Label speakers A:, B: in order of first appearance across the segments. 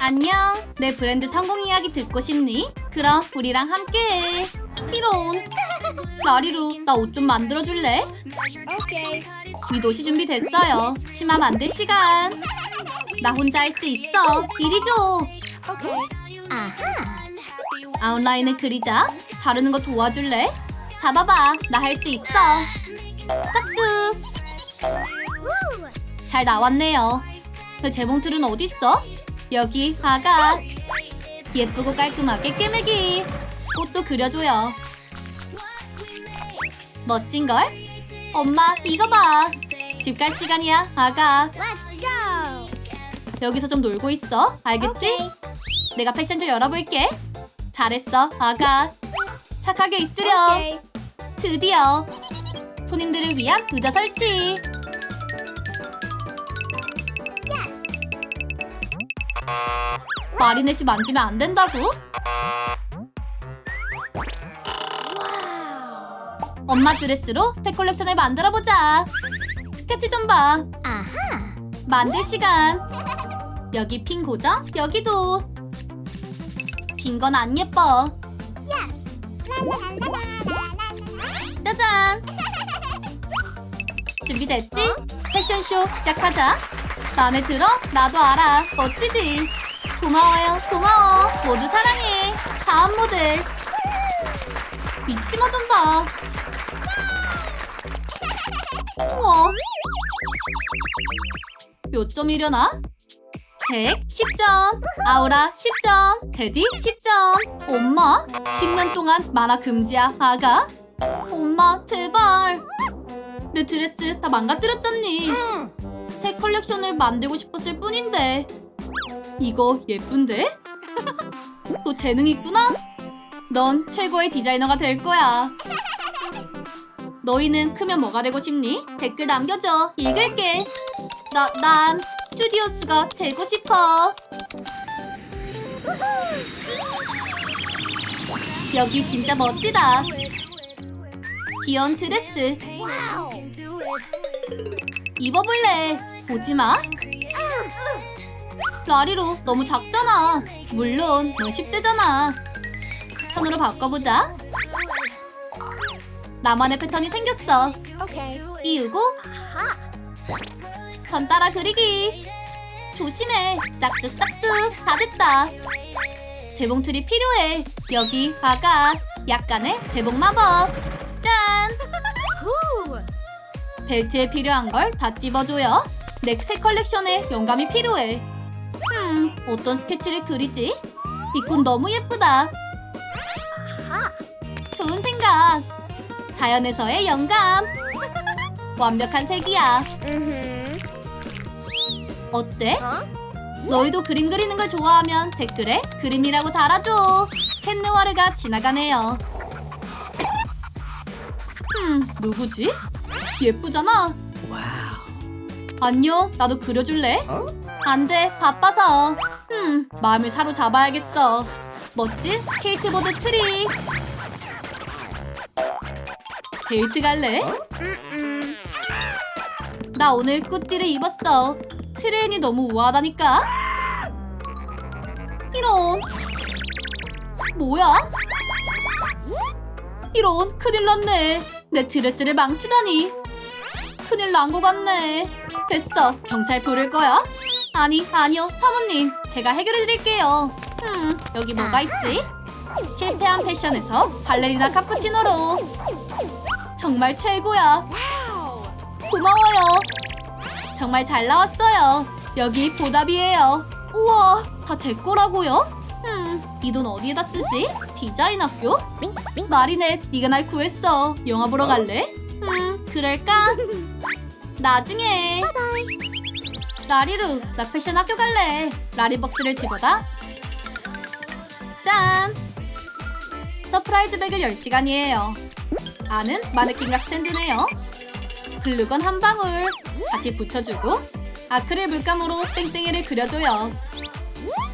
A: 안녕. 내 브랜드 성공 이야기 듣고 싶니? 그럼 우리랑 함께해. 이런. 마리루, 나 옷 좀 만들어줄래?
B: 오케이.
A: 이 도시 준비됐어요. 치마 만들 시간. 나 혼자 할 수 있어. 이리 줘.
B: 오케이. 아하.
A: 아웃라인을 그리자. 자르는 거 도와줄래? 잡아봐. 나 할 수 있어. 싹둑. 잘 나왔네요. 그 재봉틀은 어딨어? 여기 아가. 예쁘고 깔끔하게 꿰매기. 꽃도 그려줘요. 멋진걸? 엄마 이거 봐. 집 갈 시간이야 아가. 여기서 좀 놀고 있어. 알겠지?
B: 오케이.
A: 내가 패션쇼 열어볼게. 잘했어, 아가. 착하게 있으렴.
B: 오케이.
A: 드디어 손님들을 위한 의자 설치. 마리넷이 만지면 안 된다고? 엄마 드레스로 새 컬렉션을 만들어 보자. 스케치 좀 봐.
B: 아하.
A: 만들 시간. 여기 핀 고정, 여기도. 빈 건 안 예뻐.
B: Yes.
A: 짜잔! 준비됐지? 패션쇼 시작하자. 마음에 들어? 나도 알아. 멋지지? 고마워요. 고마워. 모두 사랑해. 다음 모델. 이 치마 좀 봐. 우와. 몇 점이려나? 잭 10점, 아우라 10점, 테디 10점. 엄마, 10년 동안 만화 금지야, 아가. 엄마 제발 내 드레스 다 망가뜨렸잖니 새 컬렉션을 만들고 싶었을 뿐인데 이거 예쁜데? 너 재능 있구나? 넌 최고의 디자이너가 될 거야 너희는 크면 뭐가 되고 싶니? 댓글 남겨줘 읽을게 나, 난 스튜디오스가 되고 싶어 여기 진짜 멋지다 귀여운 드레스. 입어볼래. 보지 마. 라리로 너무 작잖아. 물론 너 10대잖아. 손으로 바꿔보자. 나만의 패턴이 생겼어. 이유고. 선 따라 그리기. 조심해. 싹둑 싹둑 다 됐다. 재봉틀이 필요해. 여기 아가. 약간의 재봉 마법. 벨트에 필요한 걸 다 찝어줘요. 내 새 컬렉션에 영감이 필요해. 음, 어떤 스케치를 그리지? 이 꽃 너무 예쁘다. 좋은 생각. 자연에서의 영감. 완벽한 색이야.
B: 음.
A: 어때?
B: 어?
A: 너희도 그림 그리는 걸 좋아하면 댓글에 그림이라고 달아줘. 캔느와르가 지나가네요. 음, 누구지? 예쁘잖아. 안녕, 나도 그려줄래? 안 돼, 바빠서. 음, 마음을 사로잡아야겠어. 멋진 스케이트보드 트리. 데이트 갈래?
B: 음.
A: 나 오늘 꾸띠를 입었어. 트레인이 너무 우아하다니까. 이런. 뭐야? 이런 큰일 났네. 내 드레스를 망치다니. 큰일 난 것 같네. 됐어. 경찰 부를 거야? 아니, 아니요. 사모님. 제가 해결해 드릴게요. 음, 여기 뭐가 있지? 실패한 패션에서 발레리나 카푸치노로. 정말 최고야. 고마워요. 정말 잘 나왔어요. 여기 보답이에요. 우와, 다 제 거라고요? 음, 이 돈 어디에다 쓰지? 디자인 학교? 마리넷, 네가 날 구했어. 영화 보러 갈래? 음, 그럴까? 나중에. 라리루, 나 패션 학교 갈래. 라리벅스를 집어다. 짠! 서프라이즈 백을 열 시간이에요. 안은 마네킹과 스탠드네요. 글루건 한 방울 같이 붙여주고 아크릴 물감으로 땡땡이를 그려줘요.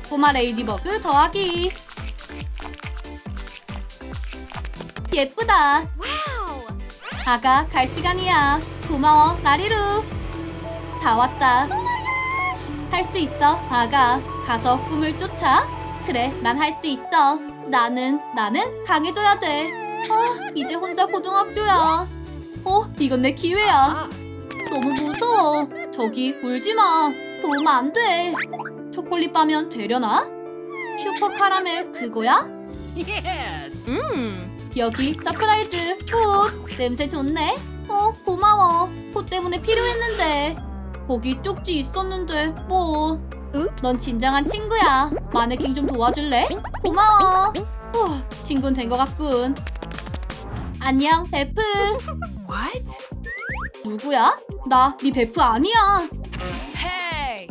A: 꼬마 레이디버그 더하기 예쁘다. 아가 갈 시간이야. 고마워 라리루. 다 왔다. 할 수 있어 아가. 가서 꿈을 쫓아. 그래, 난 할 수 있어. 나는, 나는 강해져야 돼. 아, 이제 혼자 고등학교야. 어, 이건 내 기회야. 너무 무서워. 저기 울지 마. 도움 안 돼. 초콜릿 바면 되려나? 슈퍼 카라멜 그거야?
C: Yes.
A: 여기 서프라이즈 꽃 냄새 좋네. 어 고마워. 꽃 때문에 필요했는데. 거기 쪽지 있었는데 뭐. 넌 진정한 친구야. 마네킹 좀 도와줄래? 고마워. 후, 친구는 된 것 같군. 안녕 베프.
C: What?
A: 누구야? 나 네 베프 아니야.
C: Hey.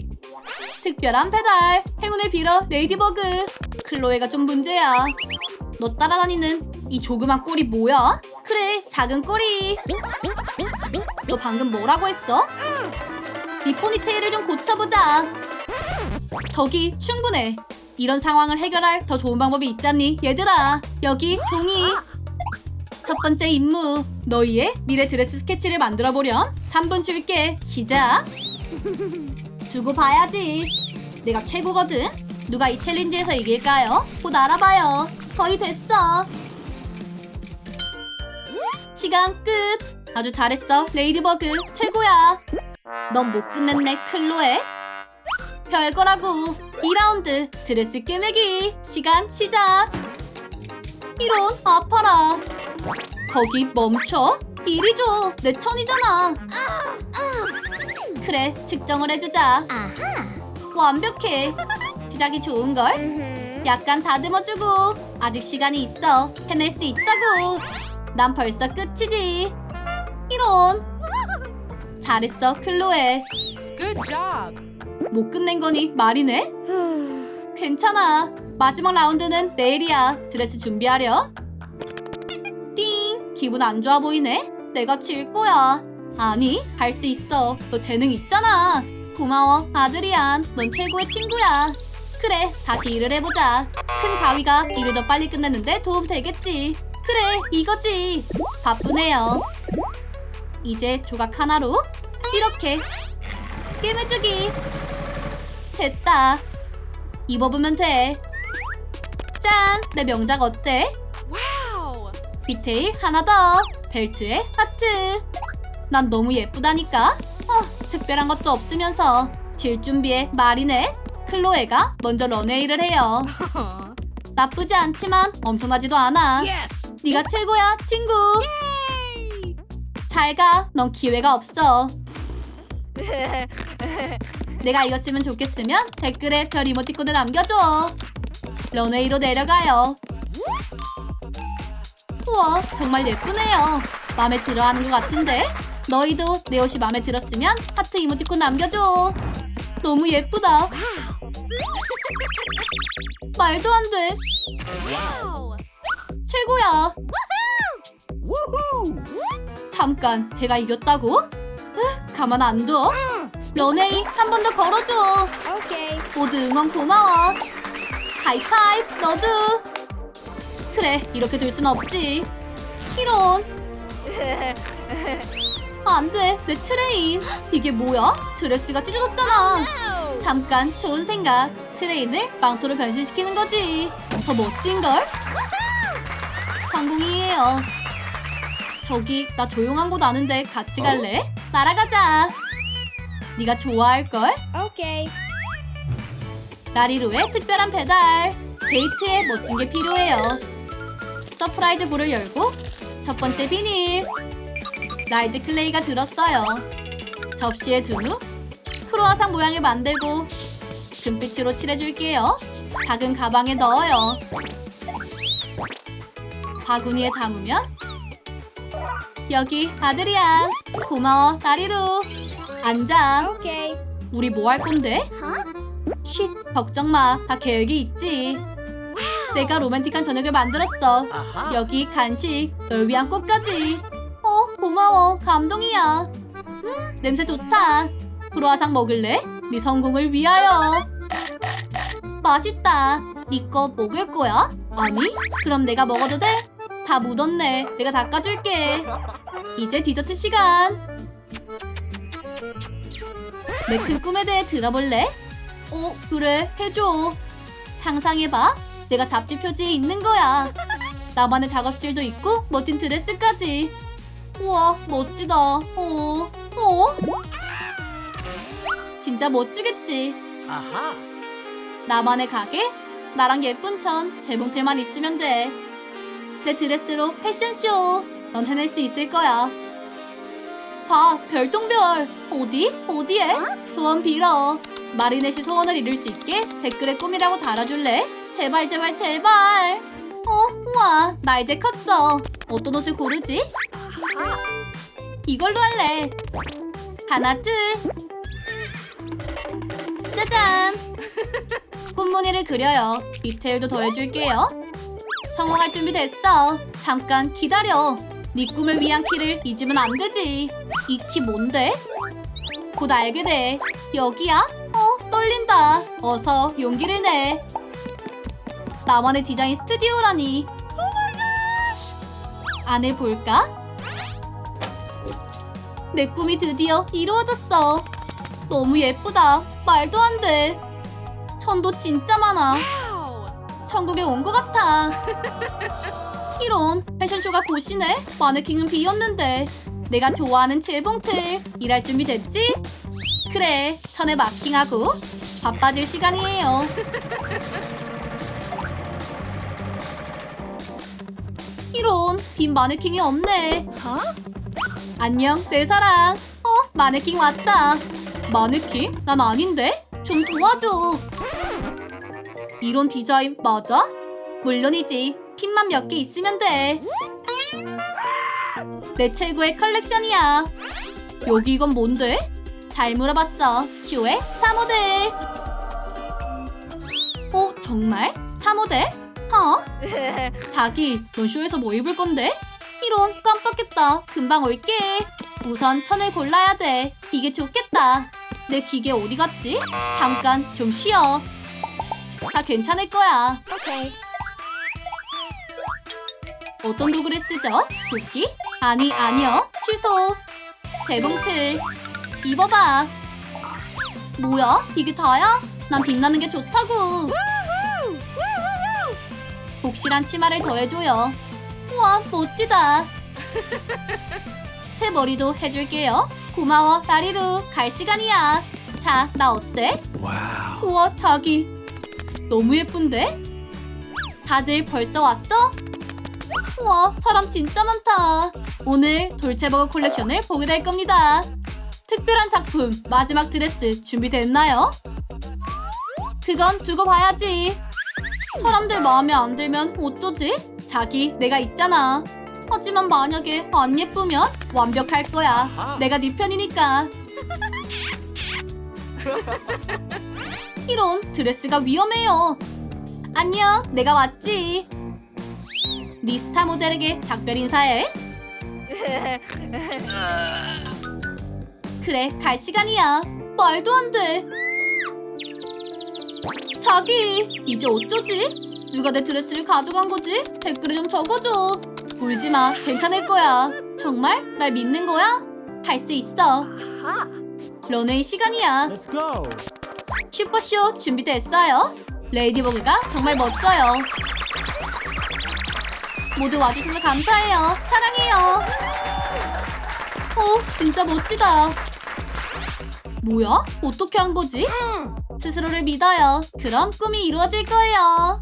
A: 특별한 배달 행운을 빌어 레이디버그 클로에가 좀 문제야 너 따라다니는 이 조그만 꼬리 뭐야? 그래 작은 꼬리 너 방금 뭐라고 했어? 네 포니테일을 좀 고쳐보자 저기 충분해 이런 상황을 해결할 더 좋은 방법이 있잖니 얘들아 여기 종이 첫 번째 임무 너희의 미래 드레스 스케치를 만들어 보렴 3분 줄게 시작 두고 봐야지. 내가 최고거든. 누가 이 챌린지에서 이길까요? 곧 알아봐요. 거의 됐어. 시간 끝. 아주 잘했어, 레이디버그. 최고야. 넌 못 끝냈네, 클로에. 별거라고. 2라운드 드레스 꿰매기. 시간 시작. 이런 아파라. 거기 멈춰. 이리 줘. 내 천이잖아. 그래, 측정을 해주자. 완벽해. 시작이 좋은걸?
B: 음.
A: 약간 다듬어주고 아직 시간이 있어. 해낼 수 있다고. 난 벌써 끝이지. 이런. 잘했어, 클로에.
C: Good job.
A: 못 끝낸 거니 말이네? 괜찮아. 마지막 라운드는 내일이야. 드레스 준비하려. 띵. 기분 안 좋아 보이네. 내가 질 거야. 아니, 할 수 있어. 너 재능 있잖아. 고마워, 아드리안. 넌 최고의 친구야. 그래, 다시 일을 해보자. 큰 가위가 일을 더 빨리 끝냈는데 도움 되겠지. 그래, 이거지. 바쁘네요. 이제 조각 하나로 이렇게 꿰매주기. 됐다. 입어보면 돼. 짠! 내 명작 어때?
C: Wow.
A: 디테일 하나 더. 벨트에 하트. 난 너무 예쁘다니까. 어, 특별한 것도 없으면서 질 준비에 말이네. 클로에가 먼저 런웨이를 해요. 나쁘지 않지만 엄청나지도 않아.
C: Yes.
A: 네가 최고야, 친구. 잘 가. 넌 기회가 없어. 내가 이겼으면 좋겠으면 댓글에 별 이모티콘을 남겨줘. 런웨이로 내려가요. 우와, 정말 예쁘네요. 마음에 들어 하는 것 같은데? 너희도 내 옷이 마음에 들었으면 하트 이모티콘 남겨줘. 너무 예쁘다. 말도 안 돼. 최고야.
C: Woohoo.
A: 잠깐, 제가 이겼다고? 으, 가만 안 둬. 런웨이 한 번 더 걸어줘.
B: 오케이.
A: 모두 응원 고마워. 하이파이브 너도. 그래 이렇게 될 순 없지. 이런. 안 돼, 내 트레인. 이게 뭐야? 드레스가 찢어졌잖아. 잠깐, 좋은 생각. 트레인을 망토로 변신시키는 거지. 더 멋진 걸? 성공이에요. 저기 나 조용한 곳 아는데 같이 갈래? 날아가자. 네가 좋아할 걸?
B: 오케이.
A: 라리루의 특별한 배달. 데이트에 멋진 게 필요해요. 서프라이즈 볼을 열고 첫 번째 비닐. 라이드 클레이가 들었어요. 접시에 둔 후 크로아상 모양을 만들고 금빛으로 칠해줄게요. 작은 가방에 넣어요. 바구니에 담으면 여기 아들이야. 고마워 라리루. 앉아.
B: 오케이.
A: 우리 뭐 할 건데? 쉿, 걱정 마. 다 계획이 있지. 내가 로맨틱한 저녁을 만들었어. 여기 간식, 널 위한 꽃까지. 어, 고마워. 감동이야. 음, 냄새 좋다. 크로아상 먹을래? 네 성공을 위하여. 맛있다. 네거 먹을 거야? 아니? 그럼 내가 먹어도 돼? 다 묻었네. 내가 닦아줄게. 이제 디저트 시간. 내 큰 꿈에 대해 들어볼래? 어, 그래, 해줘. 상상해봐. 내가 잡지 표지에 있는 거야. 나만의 작업실도 있고, 멋진 드레스까지. 우와, 멋지다. 어, 어? 진짜 멋지겠지.
D: 아하.
A: 나만의 가게? 나랑 예쁜 천, 재봉틀만 있으면 돼. 내 드레스로 패션쇼. 넌 해낼 수 있을 거야. 봐, 별똥별. 어디? 어디에? 소원 빌어. 마리넷이 소원을 이룰 수 있게 댓글에 꿈이라고 달아줄래? 제발, 제발, 제발. 어, 우와, 나 이제 컸어. 어떤 옷을 고르지? 이걸로 할래. 하나, 둘. 짜잔. 꽃무늬를 그려요. 디테일도 더해줄게요. 성공할 준비 됐어. 잠깐 기다려. 네 꿈을 위한 키를 잊으면 안 되지. 이 키 뭔데? 곧 알게 돼. 여기야? 어, 떨린다. 어서 용기를 내. 나만의 디자인 스튜디오라니. 안을 볼까? 내 꿈이 드디어 이루어졌어. 너무 예쁘다. 말도 안 돼. 천도 진짜 많아. 천국에 온 것 같아. 이런 패션쇼가 곧이네. 마네킹은 비었는데. 내가 좋아하는 재봉틀. 일할 준비 됐지? 그래. 천에 마킹하고 바빠질 시간이에요. 이런 빈 마네킹이 없네. 안녕 내 사랑. 어 마네킹 왔다. 마네킹? 난 아닌데? 좀 도와줘. 이런 디자인 맞아? 물론이지. 핀만 몇 개 있으면 돼. 내 최고의 컬렉션이야. 여기 이건 뭔데? 잘 물어봤어. 쇼의 스타 모델. 어, 정말? 스타 모델? 어? 자기, 넌 쇼에서 뭐 입을 건데? 이런, 깜빡했다. 금방 올게. 우선 천을 골라야 돼. 이게 좋겠다. 내 기계 어디 갔지? 잠깐, 좀 쉬어. 다 괜찮을 거야.
B: Okay.
A: 어떤 도구를 쓰죠? 도끼? 아니, 아니요. 취소. 재봉틀. 입어봐. 뭐야? 이게 다야? 난 빛나는 게 좋다고. 복실한 치마를 더해줘요. 우와, 멋지다. 새 머리도 해줄게요. 고마워, 나리루. 갈 시간이야. 자, 나 어때?
D: 와우.
A: 우와, 자기. 너무 예쁜데? 다들 벌써 왔어? 우와, 사람 진짜 많다. 오늘 돌체버거 콜렉션을 보게 될 겁니다. 특별한 작품, 마지막 드레스 준비됐나요? 그건 두고 봐야지. 사람들 마음에 안 들면 어쩌지? 자기, 내가 있잖아. 하지만 만약에 안 예쁘면 완벽할 거야. 내가 네 편이니까. 이런 드레스가 위험해요. 안녕, 내가 왔지. 미스타 모델에게 작별 인사해. 그래, 갈 시간이야. 말도 안 돼. 자기, 이제 어쩌지? 누가 내 드레스를 가져간 거지? 댓글에 좀 적어줘. 울지 마, 괜찮을 거야. 정말? 날 믿는 거야? 할수 있어. 런웨이 시간이야.
D: Let's go.
A: 슈퍼쇼 준비됐어요? 레이디버그가 정말 멋져요. 모두 와주셔서 감사해요. 사랑해요. 어, 진짜 멋지다. 뭐야? 어떻게 한 거지? 스스로를 믿어요. 그럼 꿈이 이루어질 거예요.